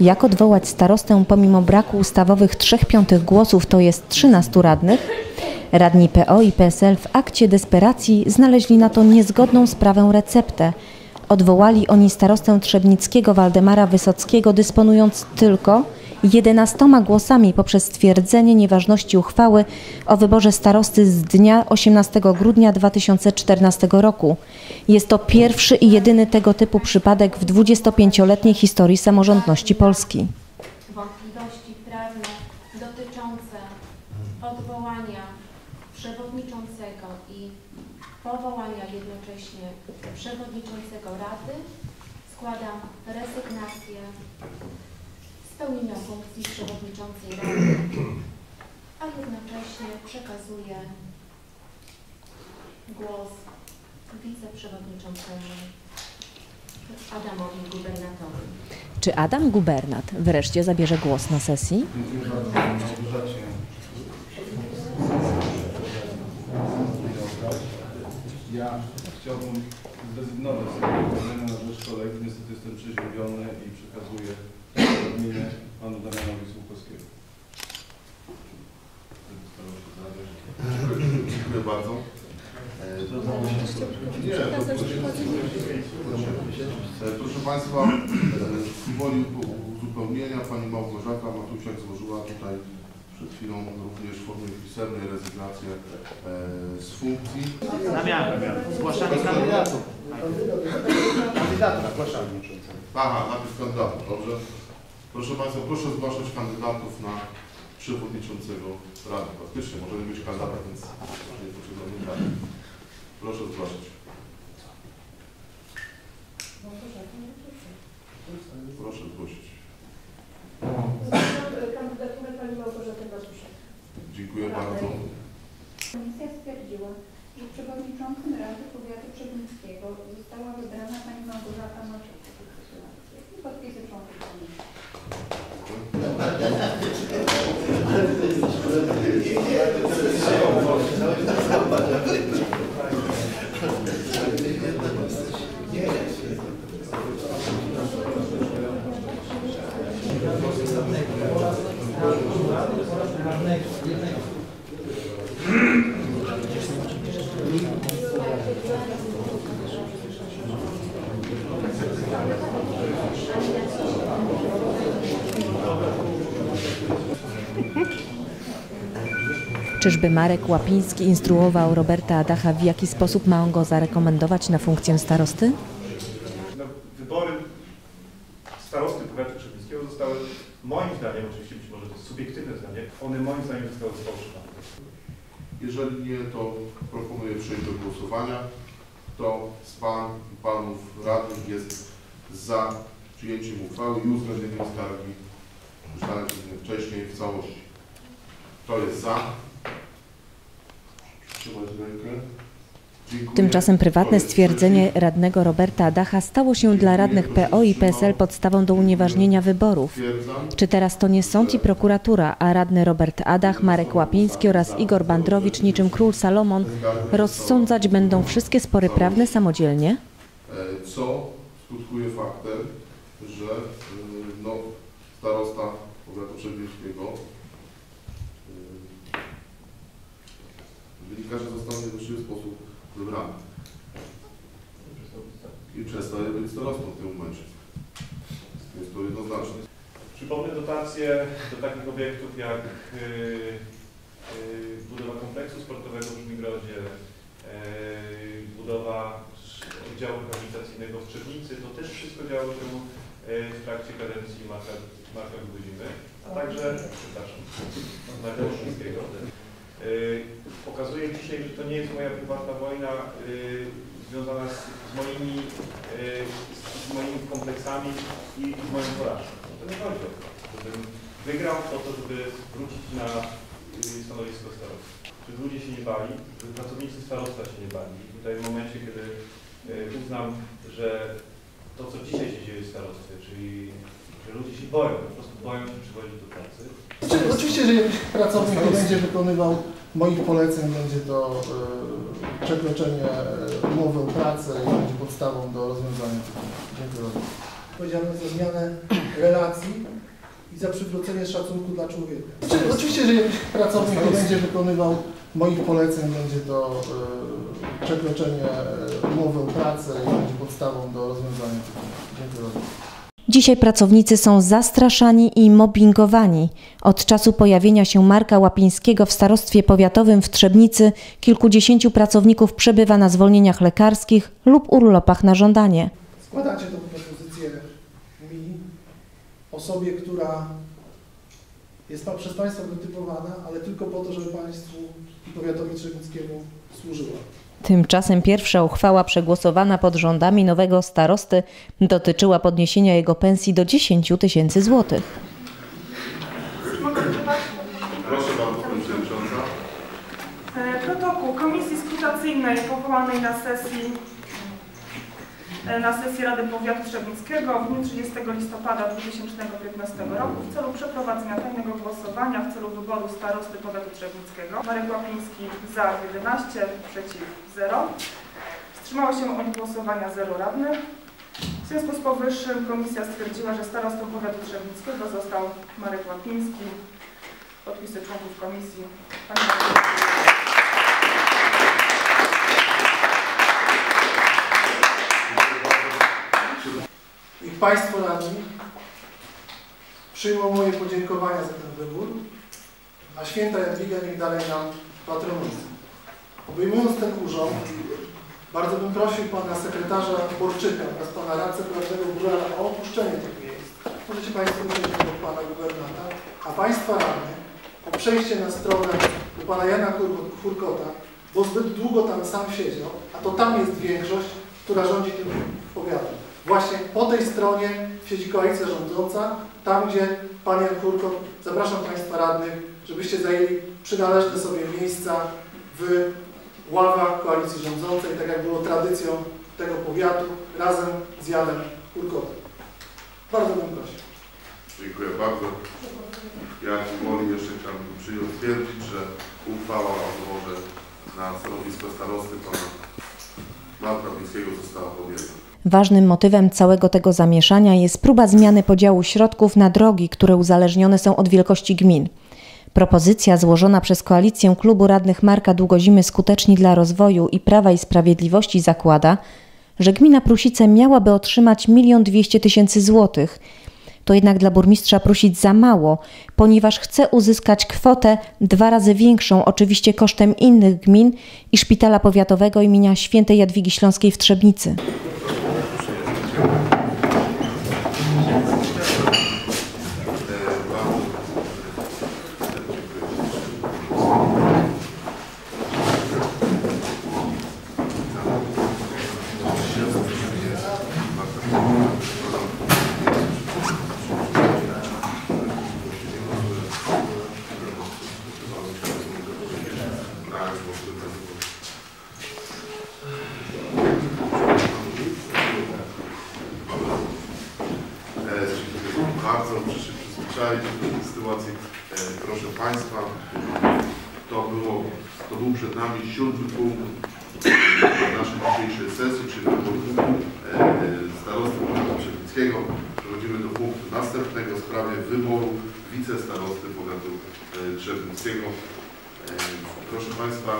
Jak odwołać starostę pomimo braku ustawowych 3 piątych głosów, to jest 13 radnych? Radni PO i PSL w akcie desperacji znaleźli na to niezgodną sprawę receptę. Odwołali oni starostę Trzebnickiego Waldemara Wysockiego, dysponując tylko 11 głosami poprzez stwierdzenie nieważności uchwały o wyborze starosty z dnia 18 grudnia 2014 roku. Jest to pierwszy i jedyny tego typu przypadek w 25-letniej historii samorządności Polski. wątpliwości prawne dotyczące odwołania przewodniczącego i powołania jednocześnie przewodniczącego Rady składam rezygnację pełnienia funkcji przewodniczącej Rady, a jednocześnie przekazuję głos wiceprzewodniczącemu Adamowi Gubernatorowi. Czy Adam Gubernat wreszcie zabierze głos na sesji? Ja chciałbym zrezygnować z tego na rzecz kolegi. Niestety jestem przeziębiony i przekazuję terminę panu Damianowi. Dziękuję bardzo. To E, Proszę Państwa, e, woli uzupełnienia Pani Małgorzata Matusiak złożyła tutaj przed chwilą również w formie pisemnej rezygnację e, z funkcji. Zamiana. Zgłaszanie kandydatów. Kandydatów zgłaszamy. Aha, najpierw kandydatów, dobrze. Proszę Państwa, proszę zgłaszać kandydatów na przewodniczącego Rady. Faktycznie, może nie być kandydat, więc nie potrzebujemy rady. Proszę zgłaszać. Proszę zgłosić. Kandydaturę pani Małgorzaty Matusiak. Dziękuję bardzo. Komisja stwierdziła, że przewodniczącym Rady Powiatu Trzebnickiego została wybrana pani Małgorzata podpisy członków komisji. Czyżby Marek Łapiński instruował Roberta Adacha, w jaki sposób ma on go zarekomendować na funkcję starosty? no, wybory starosty powiatu trzebnickiego zostały, moim zdaniem, oczywiście być może to jest subiektywne zdanie, one moim zdaniem zostały sfałszowane. Jeżeli nie, to proponuję przejść do głosowania. Kto z Pań i Panów Radnych jest za przyjęciem uchwały i uwzględnieniem skargi wcześniej w całości? Kto jest za? Tymczasem prywatne stwierdzenie radnego Roberta Adacha stało się dla radnych PO i PSL podstawą do unieważnienia wyborów. Czy teraz to nie sąd i prokuratura, a radny Robert Adach, Marek Łapiński oraz Igor Bandrowicz niczym król Salomon rozsądzać będą wszystkie spory prawne samodzielnie? E, co skutkuje faktem, że y, no, starosta powiatu trzebnickiego wynika, że został w niewłaściwy sposób wybrany i przestaje być starostą w tym momencie. Jest to jednoznaczne. Przypomnę dotacje do takich obiektów jak yy, budowa kompleksu sportowego w Żmigrodzie, yy, budowa oddziału rehabilitacyjnego w Trzebnicy. To też wszystko działo się yy, w trakcie kadencji Marka, Marka Guzimy, a także, przepraszam, Marka Olszyńskiego. Yy, Pokazuję dzisiaj, że to nie jest moja prywatna wojna yy, związana z, z, moimi, yy, z moimi kompleksami i z moją porażką. To nie chodzi o to, żebym wygrał po to, żeby wrócić na stanowisko starosty. Żeby ludzie się nie bali, żeby pracownicy starostwa się nie bali. I tutaj w momencie, kiedy uznam, że to, co dzisiaj się dzieje w starostwie, czyli że ludzie się boją, po prostu boją się przychodzić do pracy, Oczy- Oczywiście, jeżeli jakiś pracownik nie będzie wykonywał moich poleceń, będzie to e, przekroczenie e, umowy o pracę i będzie podstawą do rozwiązania tych. Dziękuję bardzo. odpowiedzialność za zmianę relacji i za przywrócenie szacunku dla człowieka. Oczy- Oczywiście, że jakiś pracownik nie będzie wykonywał moich poleceń, będzie to e, przekroczenie umowy o pracę i będzie podstawą do rozwiązania tych. Dziękuję bardzo. Dzisiaj pracownicy są zastraszani i mobbingowani. Od czasu pojawienia się Marka Łapińskiego w starostwie powiatowym w Trzebnicy kilkudziesięciu pracowników przebywa na zwolnieniach lekarskich lub urlopach na żądanie. Składacie tą propozycję mi, osobie, która jest przez Państwa wytypowana, ale tylko po to, żeby Państwu i powiatowi trzebnickiemu służyła. Tymczasem pierwsza uchwała przegłosowana pod rządami nowego starosty dotyczyła podniesienia jego pensji do 10 tysięcy złotych. Proszę bardzo, Pani Przewodnicząca. E, Protokół Komisji Skrutacyjnej powołanej na sesji na sesji Rady Powiatu Trzebnickiego w dniu 30 listopada 2015 roku w celu przeprowadzenia tajnego głosowania w celu wyboru starosty powiatu trzebnickiego. Marek Łapiński za 11, przeciw 0. Wstrzymało się od głosowania 0 radnych. W związku z powyższym komisja stwierdziła, że starostą powiatu trzebnickiego został Marek Łapiński. Podpisy członków komisji. Państwo radni przyjmą moje podziękowania za ten wybór, a święta Jadwiga niech dalej nam patronuje. Obejmując ten urząd, bardzo bym prosił Pana Sekretarza Borczyka oraz Pana Radcę Prawnego Burala o opuszczenie tych miejsc. Możecie Państwo usiąść do Pana Gubernata, a Państwa radnych o przejście na stronę do Pana Jana Kur- Kurkota, bo zbyt długo tam sam siedział, a to tam jest większość, która rządzi tym powiatem. Właśnie po tej stronie siedzi koalicja rządząca, tam gdzie Pan Jan Kurkot, zapraszam Państwa radnych, żebyście zajęli przynależne sobie miejsca w ławach koalicji rządzącej, tak jak było tradycją tego powiatu, razem z Janem Kurkotem. Bardzo bym prosił. Dziękuję bardzo. Ja woli jeszcze chciałbym przyjąć stwierdzić, że uchwała o wyborze na stanowisko starosty pana Marka Łapińskiego została podjęta. Ważnym motywem całego tego zamieszania jest próba zmiany podziału środków na drogi, które uzależnione są od wielkości gmin. Propozycja złożona przez koalicję klubu radnych Marka Długozimy Skuteczni dla Rozwoju i Prawa i Sprawiedliwości zakłada, że gmina Prusice miałaby otrzymać 1 200 tysięcy złotych. To jednak dla burmistrza Prusic za mało, ponieważ chce uzyskać kwotę dwa razy większą, oczywiście kosztem innych gmin i szpitala powiatowego imienia świętej Jadwigi Śląskiej w Trzebnicy. E, bardzo E, Dziękuję bardzo. Muszę się przyzwyczaić do tej sytuacji. E, Proszę Państwa, to, było, to był przed nami siódmy punkt naszej dzisiejszej sesji, czyli wybór e, starosty powiatu Trzebnickiego. Przechodzimy do punktu następnego w sprawie wyboru wicestarosty powiatu Trzebnickiego. E, Proszę Państwa,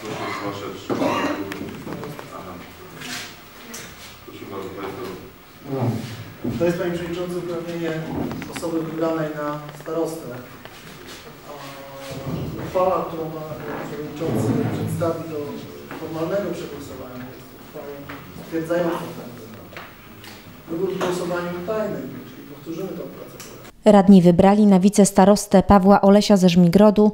proszę zgłaszać. Proszę bardzo Państwa. To jest Panie Przewodniczący uprawnienie osoby wybranej na starostę. Uchwała, którą Pan Przewodniczący przedstawi do formalnego przegłosowania jest uchwałą stwierdzającą ten wybór. Wybór w głosowaniu tajnym, czyli powtórzymy tę procedurę. Radni wybrali na wicestarostę Pawła Olesia ze Żmigrodu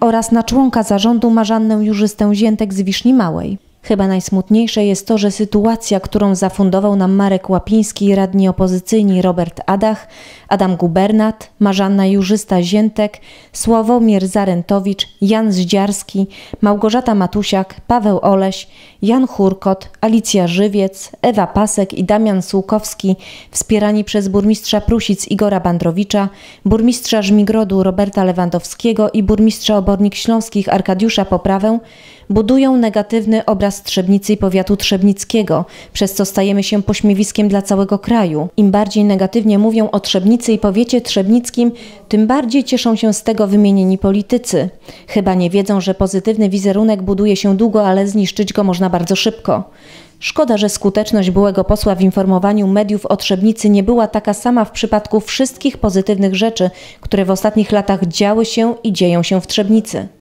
oraz na członka zarządu Marzannę Jurzystę Ziętek z Wiszni Małej. Chyba najsmutniejsze jest to, że sytuacja, którą zafundował nam Marek Łapiński radni opozycyjni Robert Adach, Adam Gubernat, Marzanna Jurzysta-Ziętek, Sławomir Zarentowicz, Jan Zdziarski, Małgorzata Matusiak, Paweł Oleś, Jan Hurkot, Alicja Żywiec, Ewa Pasek i Damian Sułkowski, wspierani przez burmistrza Prusic Igora Bandrowicza, burmistrza Żmigrodu Roberta Lewandowskiego i burmistrza Obornik Śląskich Arkadiusza Poprawę, budują negatywny obraz Trzebnicy i powiatu trzebnickiego, przez co stajemy się pośmiewiskiem dla całego kraju. Im bardziej negatywnie mówią o Trzebnicy i powiecie trzebnickim, tym bardziej cieszą się z tego wymienieni politycy. Chyba nie wiedzą, że pozytywny wizerunek buduje się długo, ale zniszczyć go można bardzo szybko. Szkoda, że skuteczność byłego posła w informowaniu mediów o Trzebnicy nie była taka sama w przypadku wszystkich pozytywnych rzeczy, które w ostatnich latach działy się i dzieją się w Trzebnicy.